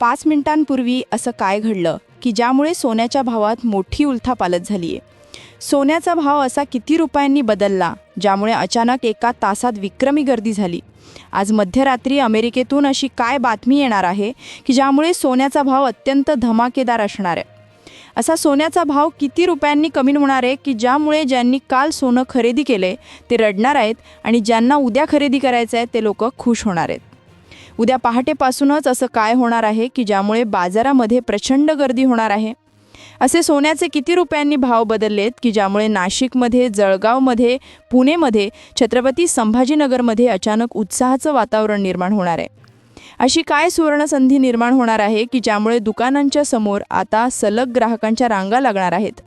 पाच मिनिटांपूर्वी असं काय घडलं की ज्यामुळे सोन्याच्या भावात मोठी उलथापालत झाली आहे सोन्याचा भाव असा किती रुपयांनी बदलला ज्यामुळे अचानक एका तासात विक्रमी गर्दी झाली? आज मध्यरात्री अमेरिकेतून अशी काय बातमी येणार आहे की ज्यामुळे सोन्याचा भाव अत्यंत धमाकेदार असणार आहे? असा सोन्याचा भाव किती रुपयांनी कमी होणार आहे की ज्यामुळे ज्यांनी काल सोनं खरेदी केले ते रडणार आहेत आणि ज्यांना उद्या खरेदी करायचं आहे ते लोक खुश होणार आहेत? उद्या पहाटेपासूनच असं काय होणार आहे की ज्यामुळे बाजारामध्ये प्रचंड गर्दी होणार आहे? असे सोन्याचे किती रुपयांनी भाव बदललेत की ज्यामुळे नाशिकमध्ये जळगावमध्ये पुणेमध्ये छत्रपती संभाजीनगरमध्ये अचानक उत्साहाचं वातावरण निर्माण होणार आहे? अशी काय सुवर्णसंधी निर्माण होणार आहे की ज्यामुळे दुकानांच्या समोर आता सलग ग्राहकांच्या रांगा लागणार आहेत?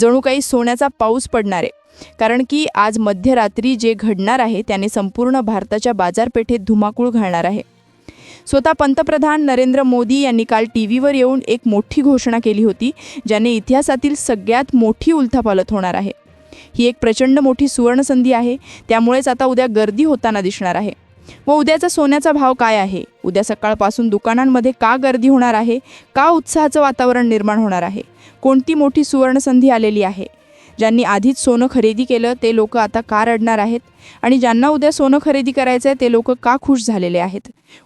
जणू काही सोन्याचा पाऊस पडणार आहे. कारण की आज मध्यरात्री जे घडणार आहे त्याने संपूर्ण भारताच्या बाजारपेठेत धुमाकूळ घालणार आहे. स्वतः पंतप्रधान नरेंद्र मोदी यांनी काल टी व्हीवर येऊन एक मोठी घोषणा केली होती ज्याने इतिहासातील सगळ्यात मोठी उलथापालत होणार आहे. ही एक प्रचंड मोठी सुवर्णसंधी आहे त्यामुळेच आता उद्या गर्दी होताना दिसणार आहे. व उद्याचा सोन्याचा भाव काय आहे? उद्या सकाळपासून दुकानांमध्ये का गर्दी होणार आहे? का उत्साहाचं वातावरण निर्माण होणार आहे? कोणती मोठी सुवर्णसंधी आलेली आहे? ज्यांनी आधीच सोनं खरेदी केलं ते लोक आता का रडणार आहेत? आणि ज्यांना उद्या सोनं खरेदी करायचं आहे ते लोक का खुश झालेले आहेत?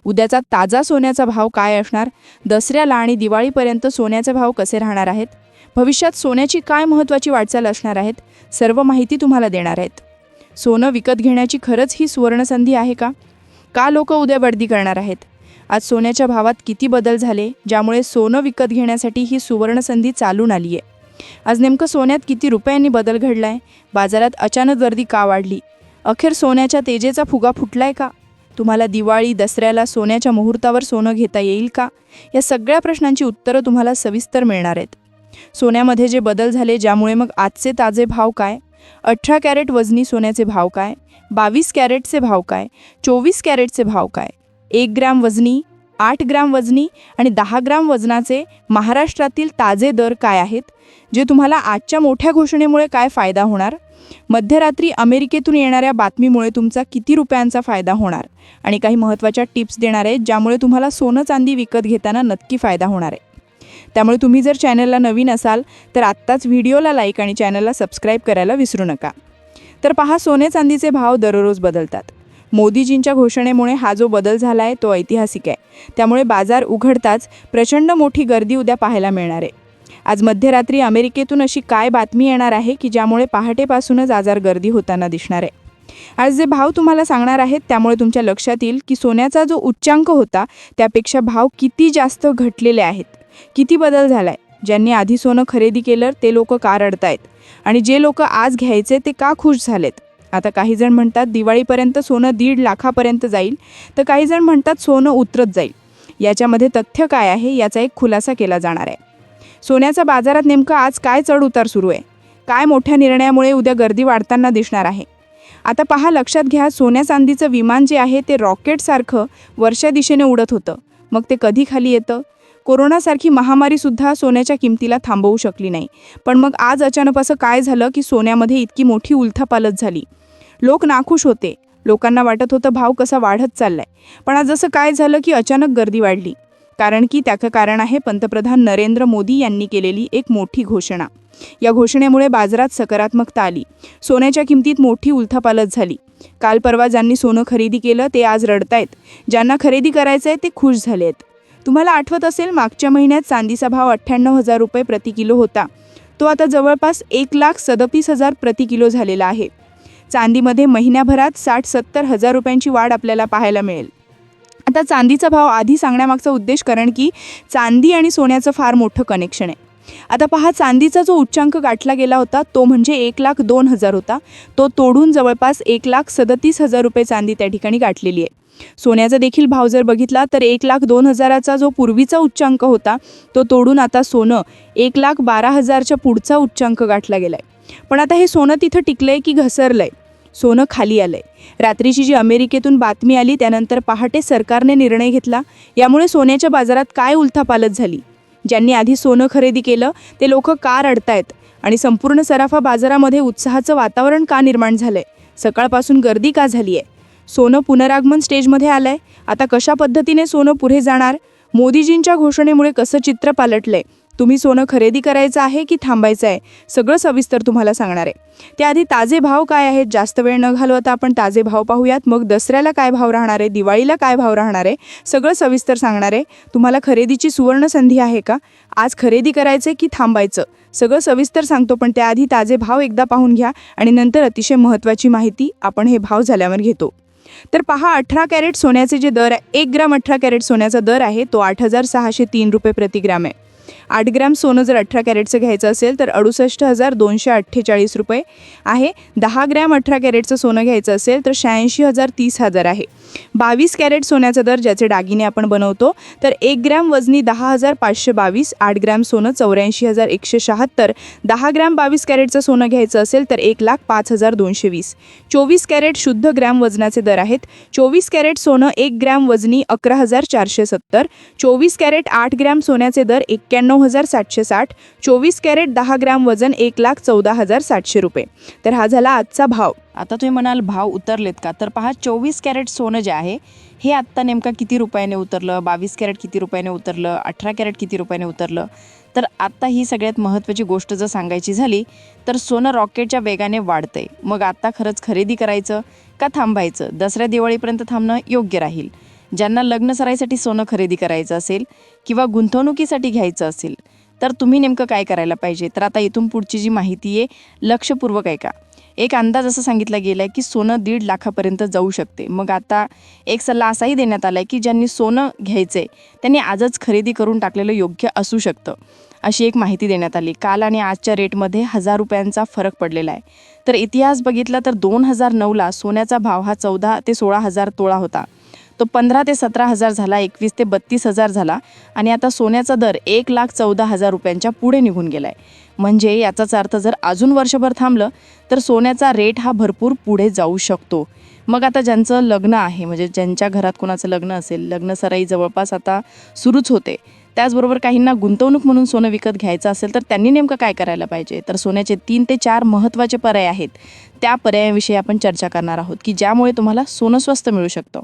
उद्याचा ताजा सोन्याचा भाव काय असणार? दसऱ्याला आणि दिवाळीपर्यंत सोन्याचे भाव कसे राहणार आहेत? भविष्यात सोन्याची काय महत्त्वाची वाटचाल असणार आहेत? सर्व माहिती तुम्हाला देणार आहेत. सोनं विकत घेण्याची खरंच ही सुवर्णसंधी आहे का? का लोक उद्या वर्दी करणार आहेत? आज सोन्याच्या भावात किती बदल झाले ज्यामुळे सोनं विकत घेण्यासाठी ही सुवर्णसंधी चालून आली आहे आज नेमकं सोन्यात किती रुपयांनी बदल घडलाय? बाजारात अचानक गर्दी का वाढली? अखेर सोन्याच्या तेजेचा फुगा फुटलाय का? तुम्हाला दिवाळी दसऱ्याला सोन्याच्या मुहूर्तावर सोनं घेता येईल का? या सगळ्या प्रश्नांची उत्तरं तुम्हाला सविस्तर मिळणार आहेत. सोन्यामध्ये जे बदल झाले ज्यामुळे मग आजचे ताजे भाव काय? अठरा कॅरेट वजनी सोन्याचे भाव काय? बावीस कॅरेटचे भाव काय? चोवीस कॅरेटचे भाव काय? एक ग्रॅम वजनी आठ ग्राम वजनी आणि दहा ग्राम वजनाचे महाराष्ट्रातील ताजे दर काय आहेत जे तुम्हाला आजच्या मोठ्या घोषणेमुळे काय फायदा होणार? मध्यरात्री अमेरिकेतून येणाऱ्या बातमीमुळे तुमचा किती रुपयांचा फायदा होणार? आणि काही महत्त्वाच्या टिप्स देणार आहेत ज्यामुळे तुम्हाला सोनं चांदी विकत घेताना नक्की फायदा होणार आहे. त्यामुळे तुम्ही जर चॅनलला नवीन असाल तर आत्ताच व्हिडिओला लाईक आणि चॅनलला सबस्क्राईब करायला विसरू नका. तर पहा सोने चांदीचे भाव दररोज बदलतात. मोदीजींच्या घोषणेमुळे हा जो बदल झाला आहे तो ऐतिहासिक आहे. त्यामुळे बाजार उघडताच प्रचंड मोठी गर्दी उद्या पाहायला मिळणार आहे. आज मध्यरात्री अमेरिकेतून अशी काय बातमी येणार आहे की ज्यामुळे पहाटेपासूनच आजार गर्दी होताना दिसणार आहे? आज जे भाव तुम्हाला सांगणार आहेत त्यामुळे तुमच्या लक्षात येईल की सोन्याचा जो उच्चांक होता त्यापेक्षा भाव किती जास्त घटलेले आहेत? किती बदल झाला आहे ज्यांनी आधी सोनं खरेदी केलं ते लोक का रडतायत आणि जे लोक आज घ्यायचे ते का खुश झालेत? आता काही जण म्हणतात दिवाळीपर्यंत सोनं दीड लाखापर्यंत जाईल तर काही जण म्हणतात सोनं उतरत जाईल. याच्यामध्ये तथ्य काय आहे याचा एक खुलासा केला जाणार आहे. सोन्याचा बाजारात नेमकं आज काय चढउतार सुरू आहे? काय मोठ्या निर्णयामुळे उद्या गर्दी वाढताना दिसणार आहे? आता पहा लक्षात घ्या सोन्या चांदीचं विमान जे आहे ते रॉकेटसारखं वर्षा दिशेने उडत होतं. मग ते कधी खाली येतं? कोरोनासारखी महामारीसुद्धा सोन्याच्या किमतीला थांबवू शकली नाही. पण मग आज अचानक असं काय झालं की सोन्यामध्ये इतकी मोठी उलथापालत झाली? लोक नाखुश होते. लोकांना वाटत होतं भाव कसा वाढत चाललाय. पण आज जसं काय झालं की अचानक गर्दी वाढली. कारण की त्याचं कारण आहे पंतप्रधान नरेंद्र मोदी यांनी केलेली एक मोठी घोषणा. या घोषणेमुळे बाजारात सकारात्मकता आली. सोन्याच्या किमतीत मोठी उलथापालत झाली. काल परवा ज्यांनी सोनं खरेदी केलं ते आज रडतायत. ज्यांना खरेदी करायचं आहे ते खुश झाले आहेत तुम्हाला आठवत असेल मागच्या महिन्यात चांदीचा भाव अठ्ठ्याण्णव हजार रुपये प्रति किलो होता. तो आता जवळपास एक लाख सदतीस हजार प्रति किलो झालेला आहे. चांदीमध्ये महिन्याभरात साठ सत्तर हजार रुपयांची वाढ आपल्याला पाहायला मिळेल. आता चांदीचा भाव आधी सांगण्यामागचा उद्देश कारण की चांदी आणि सोन्याचं फार मोठं कनेक्शन आहे. आता पहा चांदीचा जो उच्चांक गाठला गेला होता तो म्हणजे एक लाख दोन हजार होता. तो तोडून जवळपास एक लाख सदतीस हजार रुपये चांदी त्या ठिकाणी गाठलेली आहे. सोन्याचा देखील भाव जर बघितला तर एक लाख दोन हजाराचा जो पूर्वीचा उच्चांक होता तो तोडून आता सोनं एक लाख बारा हजारच्या पुढचा उच्चांक गाठला गेला आहे पण आता हे सोनं तिथं टिकलं आहे की घसरलं आहे सोनं खाली आलंय. रात्रीची जी अमेरिकेतून बातमी आली त्यानंतर पहाटे सरकारने निर्णय घेतला. यामुळे सोन्याच्या बाजारात काय उलथापालत झाली? ज्यांनी आधी सोनं खरेदी केलं ते लोक का रडतायत आणि संपूर्ण सराफा बाजारामध्ये उत्साहाचं वातावरण का निर्माण झालंय? सकाळपासून गर्दी का झाली आहे सोनं पुनरागमन स्टेजमध्ये आलंय. आता कशा पद्धतीने सोनं पुढे जाणार? मोदीजींच्या घोषणेमुळे कसं चित्र पालटलंय? तुम्ही सोनं खरेदी करायचं आहे की थांबायचं आहे? सगळं सविस्तर तुम्हाला सांगणार आहे. त्याआधी ताजे भाव काय आहेत? जास्त वेळ न घालवता आपण ताजे भाव पाहूयात. मग दसऱ्याला काय भाव राहणार आहे? दिवाळीला काय भाव राहणार आहे? सगळं सविस्तर सांगणार आहे. तुम्हाला खरेदीची सुवर्ण संधी आहे का? आज खरेदी करायचं की थांबायचं? सगळं सविस्तर सांगतो पण त्याआधी ताजे भाव एकदा पाहून घ्या आणि नंतर अतिशय महत्त्वाची माहिती आपण हे भाव झाल्यावर घेतो. तर पहा अठरा कॅरेट सोन्याचे जे दर आहे एक ग्राम अठरा कॅरेट सोन्याचा दर आहे तो आठ हजार सहाशे तीन रुपये प्रतिग्राम आहे. आठ ग्रॅम सोनं जर अठरा कॅरेटचं घ्यायचं असेल तर अडुसष्ट हजार दोनशे अठ्ठेचाळीस रुपये आहे. दहा ग्रॅम अठरा कॅरेटचं सोनं घ्यायचं असेल तर शहाऐंशी हजार तीस हजार आहे. बावीस कॅरेट सोन्याचा दर ज्याचे दागिने आपण बनवतो तर एक ग्रॅम वजनी दहा हजार पाचशे बावीस आठ ग्रॅम सोनं चौऱ्याऐंशी हजार एकशे शहात्तर दहा ग्रॅम बावीस कॅरेटचं सोनं घ्यायचं असेल तर एक लाख पाच हजार दोनशे वीस. चोवीस कॅरेट शुद्ध ग्रॅम वजनाचे दर आहेत. चोवीस कॅरेट सोनं एक ग्रॅम वजनी अकरा हजार चारशे सत्तर चोवीस कॅरेट आठ ग्रॅम सोन्याचे दर एक्क्याण्णव हजार सातशे साठ चोवीस कॅरेट दहा ग्रॅम वजन एक लाख चौदा हजार सातशे रुपये. तर हा झाला आजचा भाव. आता तुम्ही म्हणाल भाव उतरलेत का? तर पहा चोवीस कॅरेट सोनं जे आहे हे आत्ता नेमका किती रुपयाने उतरलं? बावीस कॅरेट किती रुपयाने उतरलं? अठरा कॅरेट किती रुपयाने उतरलं? तर आत्ता ही सगळ्यात महत्त्वाची गोष्ट जर सांगायची झाली तर सोनं रॉकेटच्या वेगाने वाढतंय. मग आत्ता खरंच खरेदी करायचं का थांबायचं? दसऱ्या दिवाळीपर्यंत थांबणं योग्य राहील. ज्यांना लग्न सराईसाठी सोनं खरेदी करायचं असेल किंवा गुंतवणुकीसाठी घ्यायचं असेल तर तुम्ही नेमकं काय करायला पाहिजे? तर आता इथून पुढची जी माहिती आहे लक्षपूर्वक ऐका. एक अंदाज असं सांगितला गेला आहे की सोनं दीड लाखापर्यंत जाऊ शकते. मग आता एक सल्ला असाही देण्यात आला आहे की ज्यांनी सोनं घ्यायचं आहे त्यांनी आजच खरेदी करून टाकलेलं योग्य असू शकतं अशी एक माहिती देण्यात आली. काल आणि आजच्या रेटमध्ये हजार रुपयांचा फरक पडलेला आहे. तर इतिहास बघितला तर दोन हजार नऊला सोन्याचा भाव हा चौदा ते सोळा हजार तोळा होता. तो पंधरा ते सतरा हजार झाला एकवीस ते बत्तीस हजार झाला आणि आता सोन्याचा दर एक लाख चौदा हजार रुपयांच्या पुढे निघून गेला आहे म्हणजे याचाच अर्थ जर अजून वर्षभर थांबलं तर सोन्याचा रेट हा भरपूर पुढे जाऊ शकतो. मग आता ज्यांचं लग्न आहे म्हणजे ज्यांच्या घरात कोणाचं लग्न असेल लग्न सराई जवळपास आता सुरूच होते. त्याचबरोबर काहींना गुंतवणूक म्हणून सोनं विकत घ्यायचं असेल तर त्यांनी नेमकं काय करायला पाहिजे? तर सोन्याचे तीन ते चार महत्त्वाचे पर्याय आहेत. त्या पर्यायाविषयी आपण चर्चा करणार आहोत की ज्यामुळे तुम्हाला सोनं स्वस्त मिळू शकतं.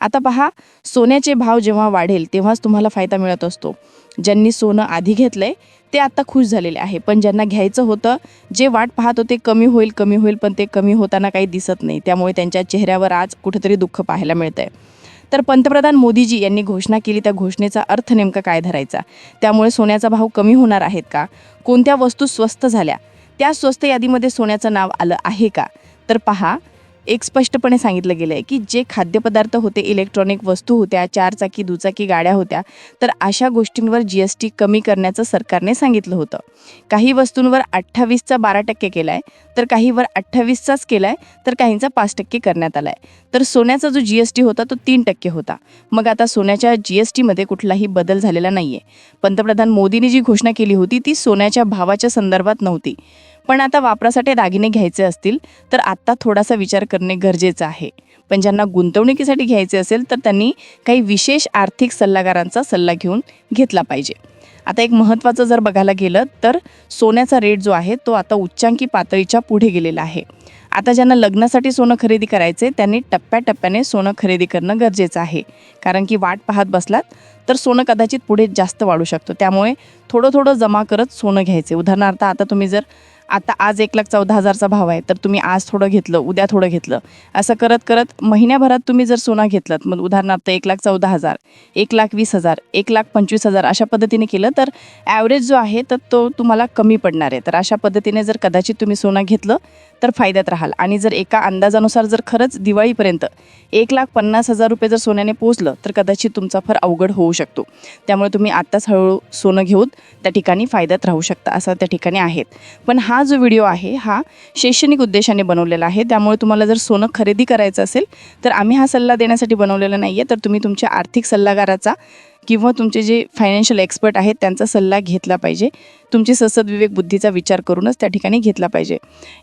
आता पहा सोन्याचे भाव जेव्हा वाढेल तेव्हाच तुम्हाला फायदा मिळत असतो. ज्यांनी सोनं आधी घेतलं आहे ते आत्ता खुश झालेले आहे. पण ज्यांना घ्यायचं होतं जे वाट पाहत होते कमी होईल कमी होईल पण ते कमी होताना काही दिसत नाही. त्यामुळे त्यांच्या चेहऱ्यावर आज कुठेतरी दुःख पाहायला मिळतं आहे तर पंतप्रधान मोदीजी यांनी घोषणा केली त्या घोषणेचा अर्थ नेमका काय धरायचा? त्यामुळे सोन्याचा भाव कमी होणार आहेत का? कोणत्या वस्तू स्वस्त झाल्या? त्या स्वस्त यादीमध्ये सोन्याचं नाव आलं आहे का? तर पहा एक स्पष्टपणे सांगितलं गेलं आहे की जे खाद्यपदार्थ होते इलेक्ट्रॉनिक वस्तू होत्या चारचाकी दुचाकी गाड्या होत्या तर अशा गोष्टींवर जी एस टी कमी करण्याचं सरकारने सांगितलं होतं. काही वस्तूंवर अठ्ठावीसचा बारा टक्के केला आहे तर काहीवर अठ्ठावीसचाच केला आहे तर काहींचा पाच टक्के करण्यात आला आहे तर सोन्याचा जो जी एस टी होता तो तीन टक्के होता. मग आता सोन्याच्या जी एस टीमध्ये कुठलाही बदल झालेला नाही आहे पंतप्रधान मोदींनी जी घोषणा केली होती ती सोन्याच्या भावाच्या संदर्भात नव्हती. पण आता वापरासाठी दागिने घ्यायचे असतील तर आत्ता थोडासा विचार करणे गरजेचं आहे. पण ज्यांना गुंतवणुकीसाठी घ्यायचे असेल तर त्यांनी काही विशेष आर्थिक सल्लागारांचा सल्ला घेऊन घेतला पाहिजे. आता एक महत्त्वाचं जर बघायला गेलं तर सोन्याचा रेट जो आहे तो आता उच्चांकी पातळीच्या पुढे गेलेला आहे. आता ज्यांना लग्नासाठी सोनं खरेदी करायचे त्यांनी टप्प्याटप्प्याने सोनं खरेदी करणं गरजेचं आहे. कारण की वाट पाहत बसलात तर सोनं कदाचित पुढे जास्त वाढू शकतो. त्यामुळे थोडं थोडं जमा करत सोनं घ्यायचे. उदाहरणार्थ आता तुम्ही जर आता आज एक लाख चौदा हजारचा भाव आहे तर तुम्ही आज थोडं घेतलं उद्या थोडं घेतलं. असं करत करत महिन्याभरात तुम्ही जर सोना घेतलं मग उदाहरणार्थ एक लाख चौदा हजार एक लाख वीस हजार एक लाख पंचवीस हजार अशा पद्धतीने केलं तर ॲव्हरेज जो आहे तर तो तुम्हाला कमी पडणार आहे. तर अशा पद्धतीने जर कदाचित तुम्ही सोनं घेतलं तर फायद्यात राहाल. आणि जर एका अंदाजानुसार जर खरंच दिवाळीपर्यंत एक लाख पन्नास हजार रुपये जर सोन्याने पोचलं तर कदाचित तुमचा फार अवघड होऊ शकतो. त्यामुळे तुम्ही आत्ताच हळूहळू सोनं घेऊन त्या ठिकाणी फायद्यात राहू शकता असं त्या ठिकाणी आहेत. पण हा हा जो व्हिडिओ आहे हा शैक्षणिक उद्देशाने बनवलेला आहे. त्यामुळे तुम्हाला जर सोनं खरेदी करायचं असेल तर आम्ही हा सल्ला देण्यासाठी बनवलेला नाही आहे तर तुम्ही तुमच्या आर्थिक सल्लागाराचा किंवा तुमचे जे फायनान्शियल एक्सपर्ट आहेत त्यांचा सल्ला घेतला पाहिजे. तुमची ससद विवेक बुद्धीचा विचार करूनच त्या ठिकाणी घेतला पाहिजे.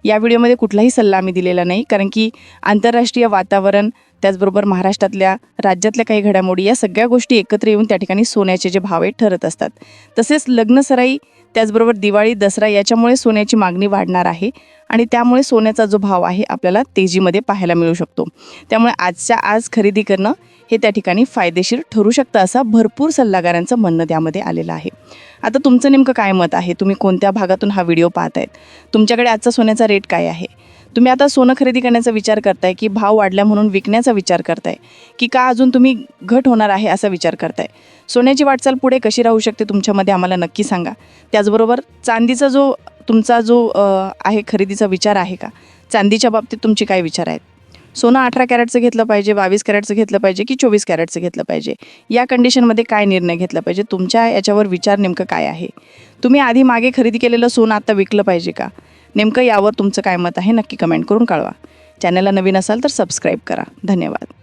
या व्हिडिओमध्ये कुठलाही सल्ला आम्ही दिलेला नाही कारण की आंतरराष्ट्रीय वातावरण त्याचबरोबर महाराष्ट्रातल्या राज्यातल्या काही घडामोडी या सगळ्या गोष्टी एकत्र येऊन त्या ठिकाणी सोन्याचे जे भाव आहेत ठरत असतात. तसेच लग्नसराई त्याचबरोबर दिवाळी दसरा याच्यामुळे सोन्याची मागणी वाढणार आहे आणि त्यामुळे सोन्याचा जो भाव आहे आपल्याला तेजीमध्ये पाहायला मिळू शकतो. त्यामुळे आजच्या आज खरेदी करणं हे त्या ठिकाणी फायदेशीर ठरू शकतं असा भरपूर सल्लागारांचं म्हणणं त्यामध्ये आलेलं आहे. आता तुमचं नेमकं काय मत आहे? तुम्ही कोणत्या भागातून हा व्हिडिओ पाहतायत? तुमच्याकडे आजचा सोन्याचा रेट काय आहे? तुम्ही आता सोनं खरेदी करण्याचा विचार करताय की भाव वाढला म्हणून विकण्याचा विचार करताय? की का अजून तुम्ही घट होणार आहे असा विचार करताय? सोन्याची वाटचाल पुढे कशी राहू शकते तुमच्यामध्ये आम्हाला नक्की सांगा. त्याचबरोबर चांदीचा जो तुमचा जो आहे खरेदीचा विचार आहे का? चांदीच्या बाबतीत तुमचे काय विचार आहेत? सोनं अठरा कॅरेटचं घेतलं पाहिजे बावीस कॅरेटचं घेतलं पाहिजे की चोवीस कॅरेटचं घेतलं पाहिजे? या कंडिशनमध्ये काय निर्णय घेतला पाहिजे? तुमच्या याच्यावर विचार नेमकं काय आहे? तुम्ही आधी मागे खरेदी केलेलं सोनं आत्ता विकलं पाहिजे का? नेमकं यावर तुमचं काय मत आहे? नक्की कमेंट करून कळवा. चॅनलला नवीन असाल तर सबस्क्राईब करा. धन्यवाद.